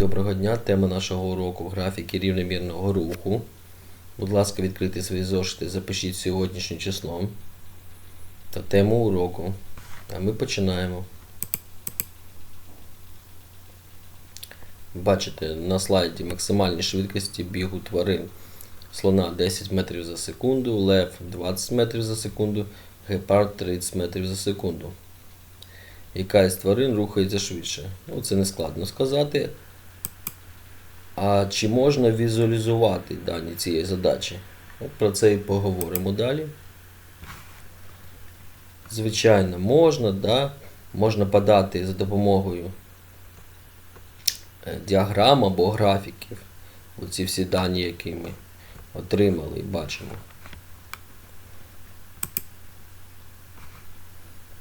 Доброго дня. Тема нашого уроку графіки рівномірного руху. Будь ласка, відкрийте свої зошити, запишіть сьогоднішнє число та тему уроку. А ми починаємо. Бачите на слайді максимальні швидкості бігу тварин. Слона 10 метрів за секунду, лев 20 метрів за секунду, гепард 30 метрів за секунду. Яка із тварин рухається швидше? Ну, це не складно сказати. А чи можна візуалізувати дані цієї задачі? От про це і поговоримо далі. Звичайно, можна, да? можна подати за допомогою е, діаграм або графіків. Оці всі дані, які ми отримали і бачимо.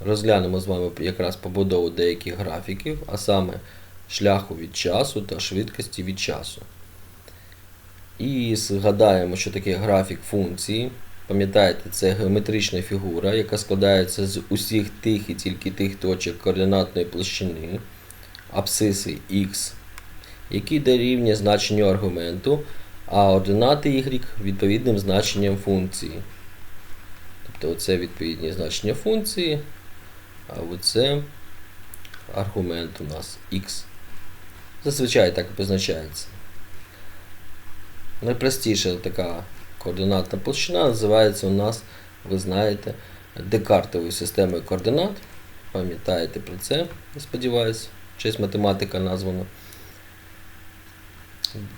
Розглянемо з вами якраз побудову деяких графіків, а саме шляху від часу та швидкості від часу. І згадаємо, що таке графік функції. Пам'ятаєте, це геометрична фігура, яка складається з усіх тих і тільки тих точок координатної площини, абсциси x, які дорівнює значенню аргументу, а ординати y відповідним значенням функції. Тобто оце відповідні значення функції, а оце аргумент у нас x. Зазвичай так позначається. Найпростіша така координатна площина називається у нас, ви знаєте, декартовою системою координат. Пам'ятаєте про це, сподіваюся, честь математика названа.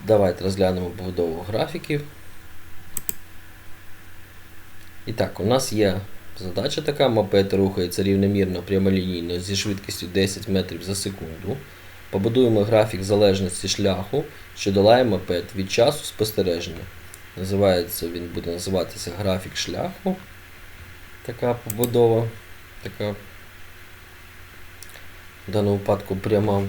Давайте розглянемо побудову графіків. І так, у нас є задача така, мопед рухається рівномірно прямолінійно зі швидкістю 10 метрів за секунду. Побудуємо графік залежності шляху, що долає мопед від часу спостереження. Називається, Він буде називатися графік шляху. Така побудова. Така в даному випадку пряма.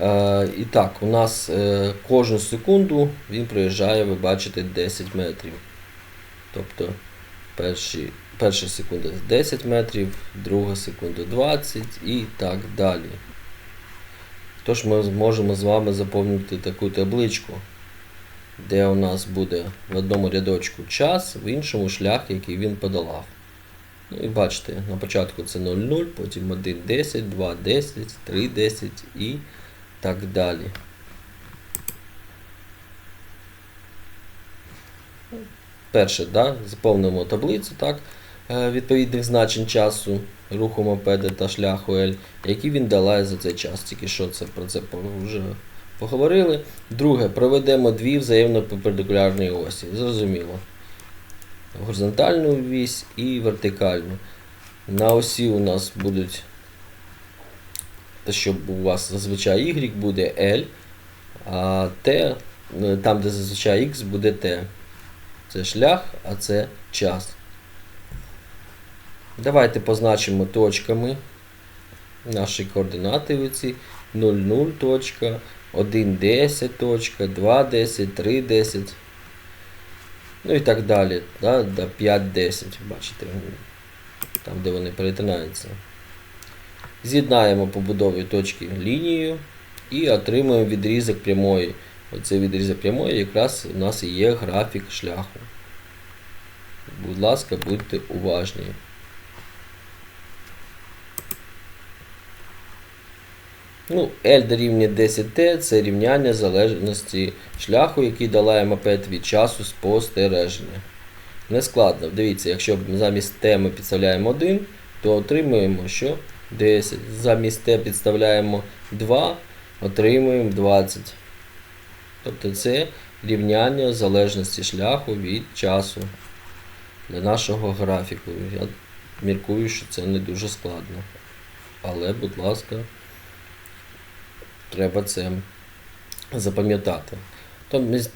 Е, і так, у нас е, кожну секунду він проїжджає, ви бачите, 10 метрів. Тобто перші, перша секунда 10 метрів, друга секунда 20 і так далі. Тож ми зможемо з вами заповнити таку табличку, де у нас буде в одному рядочку час, в іншому шлях, який він подолав. Ну і бачите, на початку це 0,0, потім 1,10, 2,10, 3,10 і так далі. Перше, да, заповнимо таблицю так, відповідних значень часу руху мопеда та шляху L, які він долає за цей час. Тільки що це про це вже поговорили. Друге, проведемо дві взаємно перпендикулярні осі. Зрозуміло. Горизонтальну вісь і вертикальну. На осі у нас будуть, те, що у вас зазвичай Y буде L, а T, там, де зазвичай X, буде T. Це шлях, а це час. Давайте позначимо точками наші координати в оці 0,0 точка, 1,10 точка, 2,10, 3,10. Ну і так далі. Да, До 5,10. Бачите, там де вони перетинаються. З'єднаємо побудові точки лінією і отримуємо відрізок прямої. Оцей відрізок прямої якраз у нас і є графік шляху. Будь ласка, будьте уважні. Ну, L дорівнює 10T це рівняння залежності шляху, який долає мопед від часу спостереження. Нескладно. Дивіться, якщо замість T ми підставляємо 1, то отримуємо що 10. Замість T підставляємо 2, отримуємо 20. Тобто це рівняння залежності шляху від часу для нашого графіку. Я міркую, що це не дуже складно. Але, будь ласка, треба це запам'ятати.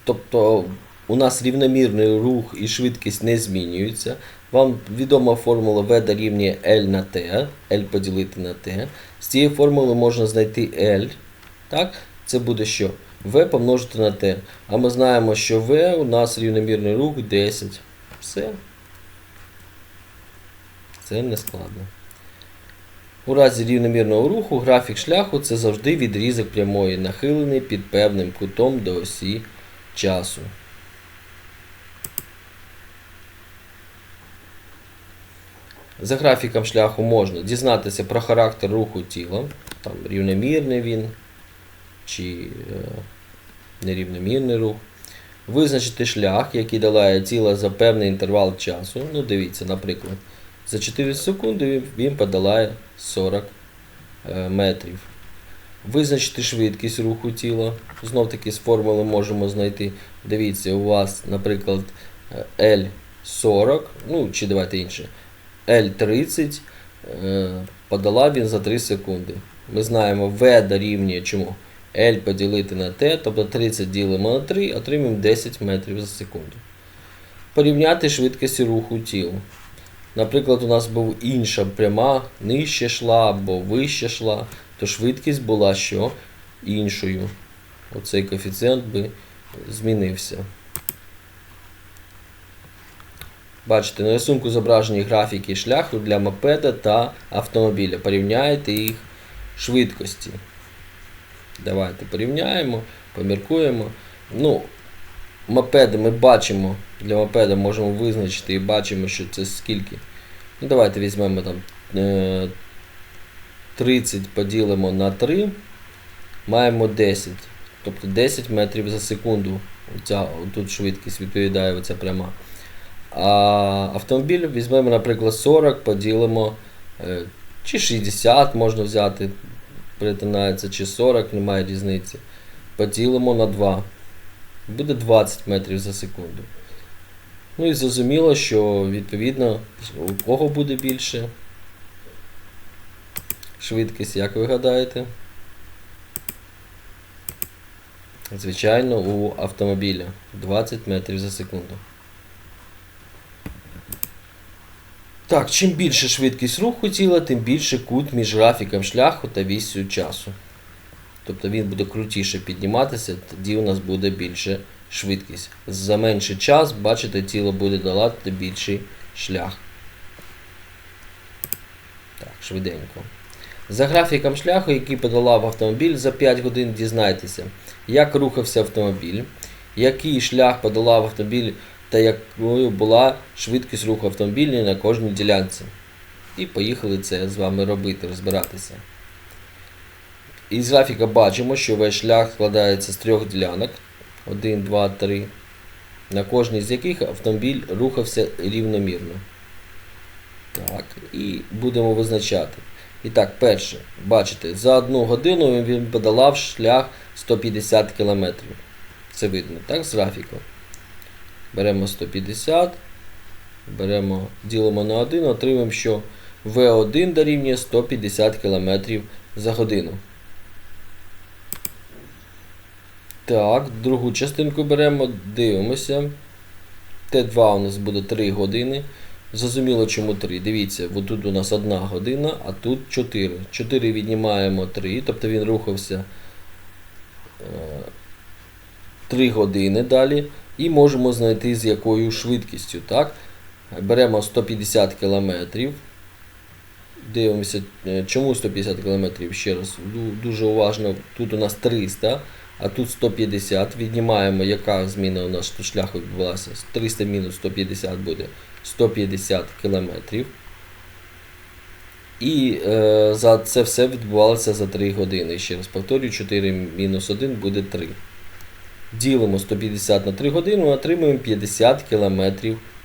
Тобто у нас рівномірний рух і швидкість не змінюються. Вам відома формула V дорівнює L на T, L поділити на T. З цієї формули можна знайти L. Так? Це буде що? V помножити на T. А ми знаємо, що V у нас рівномірний рух 10. Все. Це не складно. У разі рівномірного руху графік шляху це завжди відрізок прямої, нахилений під певним кутом до осі часу. За графіком шляху можна дізнатися про характер руху тіла, там рівномірний він чи е, нерівномірний рух. Визначити шлях, який долає тіло за певний інтервал часу. Ну, дивіться, наприклад, за 4 секунди він- подолає 40 е, метрів. Визначити швидкість руху тіла. Знов таки з формули можемо знайти. Дивіться, у вас, наприклад, е, L40, ну чи давайте інше. L30 е, подала він за 3 секунди. Ми знаємо V дорівнює чому? L поділити на T, тобто 30 ділимо на 3, отримаємо 10 метрів за секунду. Порівняти швидкості руху тіла. Наприклад, у нас був інша пряма, нижче йшла або вище йшла, то швидкість була що? Іншою. Оцей коефіцієнт би змінився. Бачите, на рисунку зображені графіки шляху для мопеда та автомобіля. Порівняйте їх швидкості. Давайте порівняємо, поміркуємо. Ну, мопеди ми бачимо, для мопеда можемо визначити і бачимо, що це скільки. Ну, давайте візьмемо там е, 30 поділимо на 3, маємо 10. Тобто 10 метрів за секунду. Оця, тут швидкість відповідає оця пряма. А автомобіль візьмемо, наприклад, 40, поділимо е, чи 60 можна взяти, перетинається, чи 40, немає різниці. Поділимо на 2. Буде 20 метрів за секунду. Ну і зрозуміло, що відповідно у кого буде більше швидкість, як ви гадаєте? Звичайно, у автомобіля 20 метрів за секунду. Так, чим більше швидкість руху тіла, тим більше кут між графіком шляху та вісю часу. Тобто він буде крутіше підніматися, тоді у нас буде більше швидкість. За менший час, бачите, тіло буде долати більший шлях. Так, швиденько. За графіком шляху, який подолав автомобіль, за 5 годин дізнайтеся, як рухався автомобіль, який шлях подолав автомобіль та якою була швидкість руху автомобіля на кожній ділянці. І поїхали це з вами робити, розбиратися. Із графіка бачимо, що весь шлях складається з трьох ділянок. 1, 2, 3. На кожній з яких автомобіль рухався рівномірно. Так, і будемо визначати. І так, перше, бачите, за одну годину він подолав шлях 150 км. Це видно, так, з графіку. Беремо 150, беремо, ділимо на 1, отримаємо, що V1 дорівнює 150 км за годину. Так, другу частинку беремо, дивимося. Т2 у нас буде 3 години. Зрозуміло, чому 3. Дивіться, бо тут у нас 1 година, а тут 4. 4 віднімаємо 3, тобто він рухався 3 години далі. І можемо знайти з якою швидкістю. так? Беремо 150 км. Дивимося, е, чому 150 км ще раз. Дуже уважно. Тут у нас 300, а тут 150. Віднімаємо, яка зміна у нас тут шляху відбулася. 300 мінус 150 буде 150 км. І е, за це все відбувалося за 3 години. Ще раз повторюю, 4 мінус 1 буде 3. Ділимо 150 на 3 години, отримуємо 50 км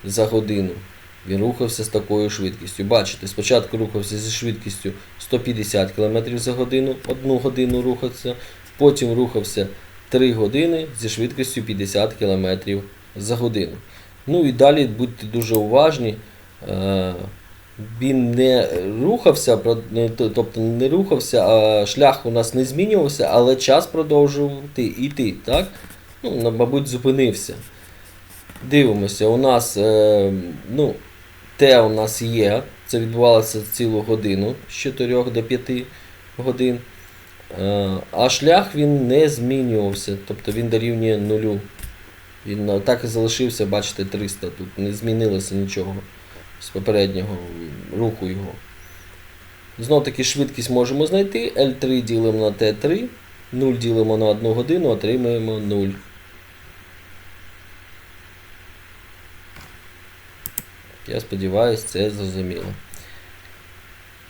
за годину. Він рухався з такою швидкістю. Бачите, спочатку рухався зі швидкістю 150 км за годину, 1 годину рухався, потім рухався 3 години зі швидкістю 50 км за годину. Ну і далі будьте дуже уважні. Е, Він не рухався, тобто не рухався, а шлях у нас не змінювався, але час продовжував йти, так? Ну, мабуть, зупинився. Дивимося, у нас е, ну, те у нас є. Це відбувалося цілу годину з 4 до 5 годин. Е, а шлях він не змінювався, тобто він дорівнює нулю. Він е, так і залишився, бачите, 300. Тут не змінилося нічого з попереднього руху його. Знов таки швидкість можемо знайти. L3 ділимо на T3, 0 ділимо на 1 годину, отримаємо 0. Я сподіваюся, це зрозуміло.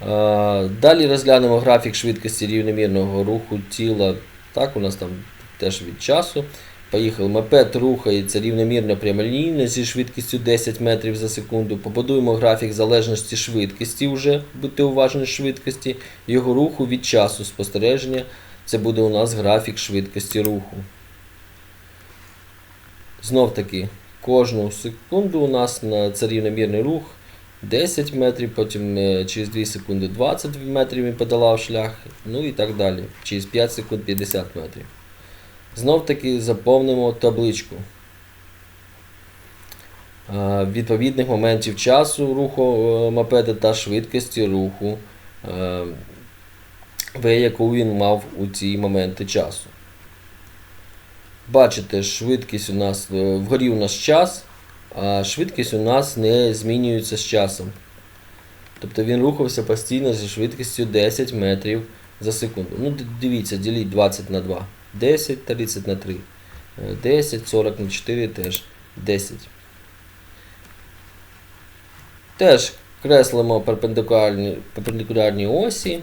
А, Далі розглянемо графік швидкості рівномірного руху тіла. Так, у нас там теж від часу. Поїхали. Мопед рухається рівномірно прямолінійно зі швидкістю 10 метрів за секунду. Побудуємо графік залежності швидкості, вже будьте уважні швидкості, його руху від часу спостереження. Це буде у нас графік швидкості руху. Знов таки, кожну секунду у нас на це рівномірний рух 10 метрів, потім е, через 2 секунди 20 метрів він подолав шлях, ну і так далі. Через 5 секунд 50 метрів. Знов таки заповнимо табличку. Е, Відповідних моментів часу руху е, мопеда та швидкості руху, яку він мав у ці моменти часу. Бачите, швидкість у нас вгорі у нас час, а швидкість у нас не змінюється з часом. Тобто він рухався постійно зі швидкістю 10 метрів за секунду. Ну, дивіться, діліть 20 на 2. 10, 30 на 3. Е, 10, 40 на 4 теж 10. Теж креслимо перпендикулярні, перпендикулярні осі.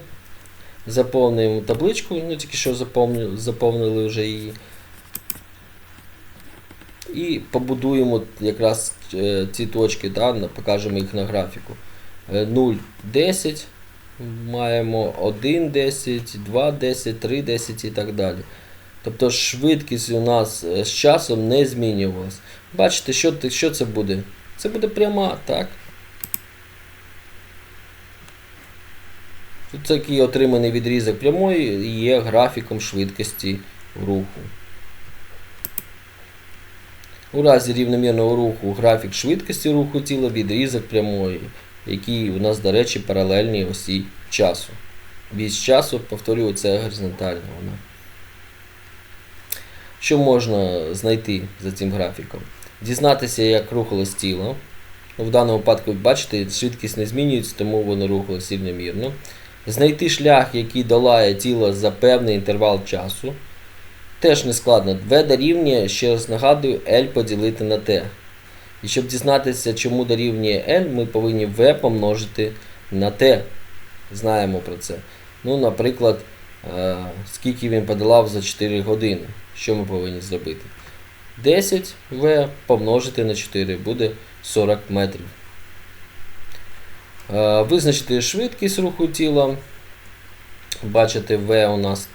Заповнюємо табличку, ну тільки що заповнили, заповнили вже її. І побудуємо якраз е, ці точки, да, покажемо їх на графіку. Е, 0, 10, маємо 1, 10, 2, 10, 3, 10 і так далі. Тобто швидкість у нас е, з часом не змінювалась. Бачите, що, що це буде? Це буде пряма, так? Тут такий отриманий відрізок прямої є графіком швидкості руху. У разі рівномірного руху графік швидкості руху тіла відрізок прямої, який у нас, до речі, паралельний осі часу. Вісь часу, повторюю, це горизонтальна вона. Що можна знайти за цим графіком? Дізнатися, як рухалось тіло. В даному випадку, бачите, швидкість не змінюється, тому воно рухалось рівномірно. Знайти шлях, який долає тіло за певний інтервал часу. Теж не складно. V дорівнює, ще раз нагадую, L поділити на T. І щоб дізнатися, чому дорівнює L, ми повинні V помножити на T. Знаємо про це. Ну, наприклад, е, скільки він подолав за 4 години. Що ми повинні зробити? 10 V помножити на 4 буде 40 метрів. Е, Визначити швидкість руху тіла. Бачите, V у нас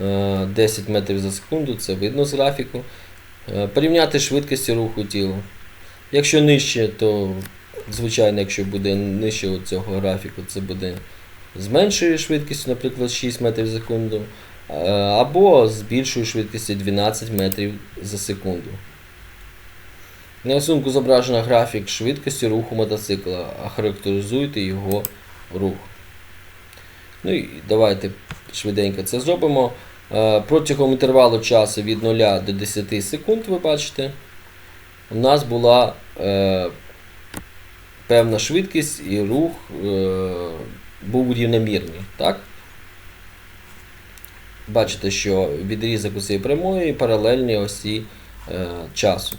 10 метрів за секунду, це видно з графіку. Е, Порівняти швидкості руху тіла. Якщо нижче, то звичайно, якщо буде нижче цього графіку, це буде з меншою швидкістю, наприклад, 6 метрів за секунду, е, або з більшою швидкістю 12 метрів за секунду. На рисунку зображено графік швидкості руху мотоцикла, а характеризуйте його рух. Ну і давайте швиденько це зробимо. Е, Протягом інтервалу часу від 0 до 10 секунд, ви бачите, у нас була е, певна швидкість і рух е, був рівномірний. Так? Бачите, що відрізок у цієї прямої паралельні осі часу.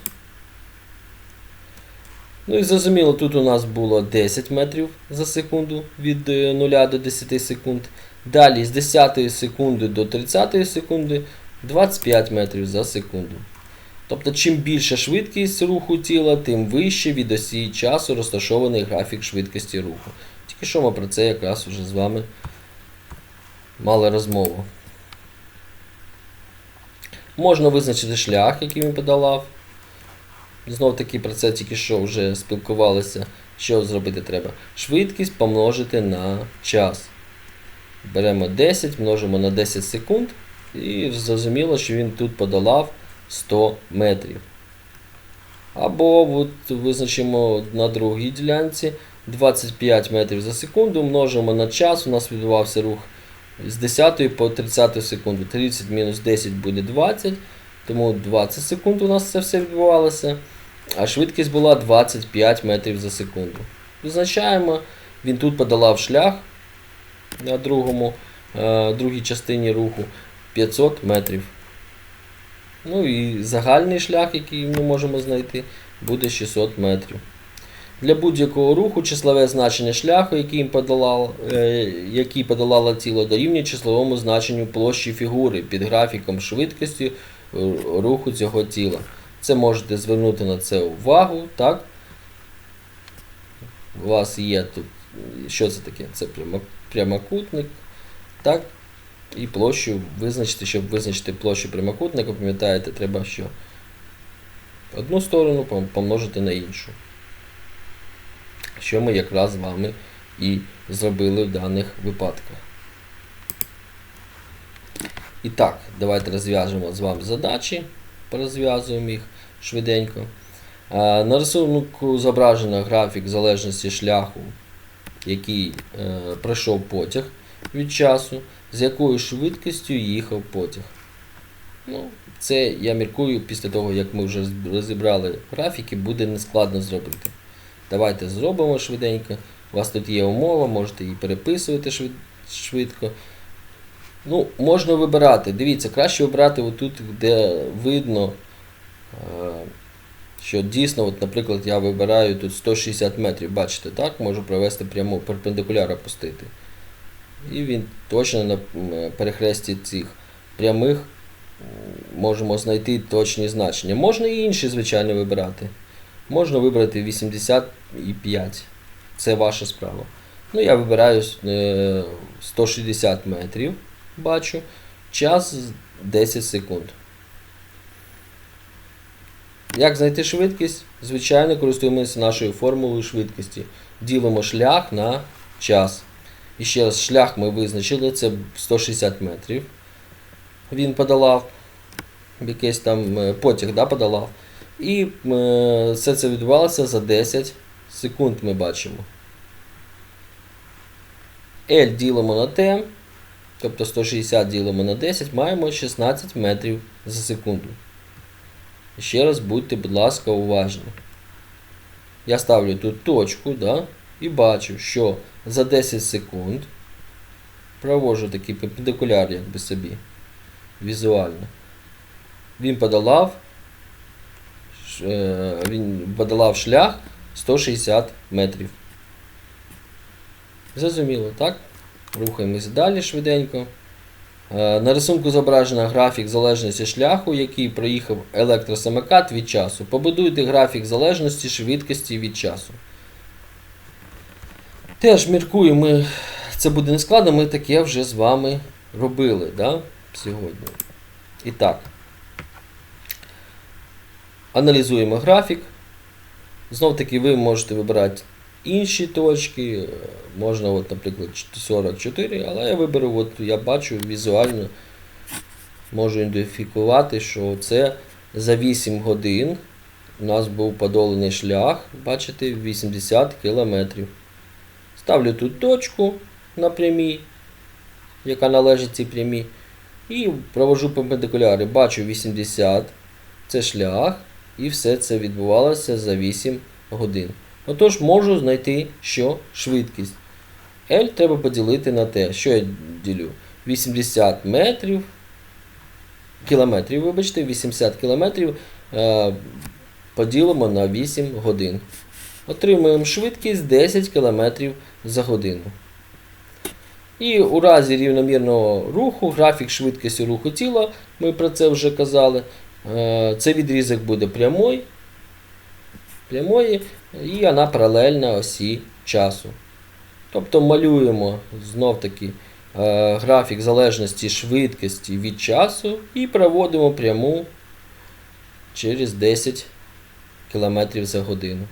Ну і зрозуміло, тут у нас було 10 метрів за секунду від е, 0 до 10 секунд. Далі з 10 секунди до 30 секунди 25 метрів за секунду. Тобто, чим більша швидкість руху тіла, тим вище від осі часу розташований графік швидкості руху. Тільки що ми про це якраз вже з вами мали розмову. Можна визначити шлях, який він подолав. Знов таки про це тільки що вже спілкувалися. Що зробити треба? Швидкість помножити на час. Беремо 10, множимо на 10 секунд, і зрозуміло, що він тут подолав 100 метрів. Або от визначимо на другій ділянці 25 метрів за секунду, множимо на час, у нас відбувався рух з 10 по 30 секунду. 30 мінус 10 буде 20, тому 20 секунд у нас це все відбувалося. А швидкість була 25 метрів за секунду. Визначаємо, він тут подолав шлях на другому, е, другій частині руху 500 метрів. Ну і загальний шлях, який ми можемо знайти, буде 600 метрів. Для будь-якого руху числове значення шляху, який, їм е, який подолало тіло, дорівнює числовому значенню площі фігури під графіком швидкості е, руху цього тіла. Це можете звернути на це увагу, так? У вас є тут. Що це таке? Це прямо- прямокутник. Так? І площу визначити, щоб визначити площу прямокутника, пам'ятаєте, треба що? Одну сторону помножити на іншу. Що ми якраз з вами і зробили в даних випадках. І так, давайте розв'яжемо з вами задачі, порозв'язуємо їх швиденько. Е, На рисунку зображено графік залежності шляху, який е, пройшов потяг від часу, з якою швидкістю їхав потяг. Ну, це я міркую після того, як ми вже розібрали графіки, буде нескладно зробити. Давайте зробимо швиденько. У вас тут є умова, можете її переписувати швид- швидко. Ну, можна вибирати. Дивіться, краще вибирати отут, де видно, е, що дійсно, от, наприклад, я вибираю тут 160 метрів. Бачите, так? Можу провести пряму перпендикуляр опустити. І він точно на перехресті цих прямих можемо знайти точні значення. Можна і інші, звичайно, вибирати. Можна вибрати 85. Це ваша справа. Ну, я вибираю е, 160 метрів. Бачу. Час 10 секунд. Як знайти швидкість? Звичайно, користуємося нашою формулою швидкості. Ділимо шлях на час. І ще раз, шлях ми визначили, це 160 метрів. Він подолав. Якийсь там е, потяг да, подолав. І е, все це відбувалося за 10 секунд ми бачимо. L ділимо на T, тобто 160 ділимо на 10, маємо 16 метрів за секунду. Ще раз будьте, будь ласка, уважні. Я ставлю тут точку, да, і бачу, що за 10 секунд проводжу такий перпендикуляр якби собі візуально. Він подолав е, він подолав шлях 160 метрів. Зрозуміло, так? Рухаємось далі швиденько. Е, На рисунку зображено графік залежності шляху, який проїхав електросамокат від часу. Побудуйте графік залежності швидкості від часу. Теж міркую, ми, це буде не складно, ми таке вже з вами робили да, сьогодні. І так. Аналізуємо графік. Знов таки ви можете вибирати інші точки. е, Можна, от, наприклад, 44, але я виберу, от я бачу візуально, можу ідентифікувати, що це за 8 годин у нас був подолений шлях, бачите, 80 кілометрів. Ставлю тут точку на прямій, яка належить цій прямій. І провожу перпендикуляри. Бачу 80, це шлях, і все це відбувалося за 8 годин. Отож, можу знайти, що швидкість. L треба поділити на T. Що я ділю? 80 метрів. Кілометрів, вибачте, 80 кілометрів е, поділимо на 8 годин. Отримуємо швидкість 10 км за годину. І у разі рівномірного руху, графік швидкості руху тіла, ми про це вже казали. е, Цей відрізок буде прямой, прямої, і вона паралельна осі часу. Тобто малюємо знов таки е, графік залежності швидкості від часу і проводимо пряму через 10 км за годину.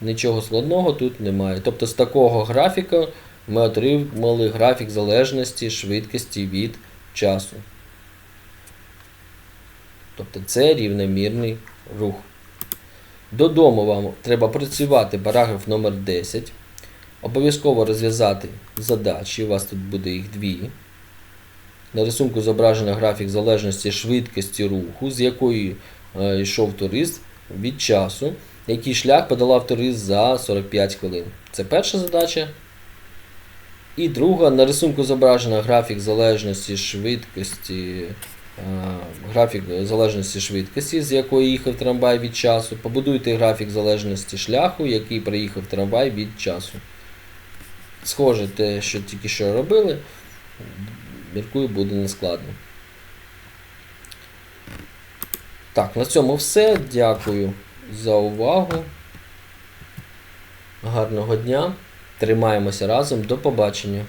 Нічого складного тут немає. Тобто з такого графіка ми отримали графік залежності швидкості від часу. Тобто це рівномірний рух. Додому вам треба працювати параграф номер 10. Обов'язково розв'язати задачі, у вас тут буде їх дві. На рисунку зображено графік залежності швидкості руху, з якої е, йшов турист від часу, який шлях подолав турист за 45 хвилин. Це перша задача. І друга, на рисунку зображено графік залежності швидкості, графік залежності швидкості, з якої їхав трамвай від часу. Побудуйте графік залежності шляху, який проїхав трамвай від часу. Схоже те, що тільки що робили, міркую, буде нескладно. Так, на цьому все. Дякую за увагу. Гарного дня. Тримаємося разом. До побачення.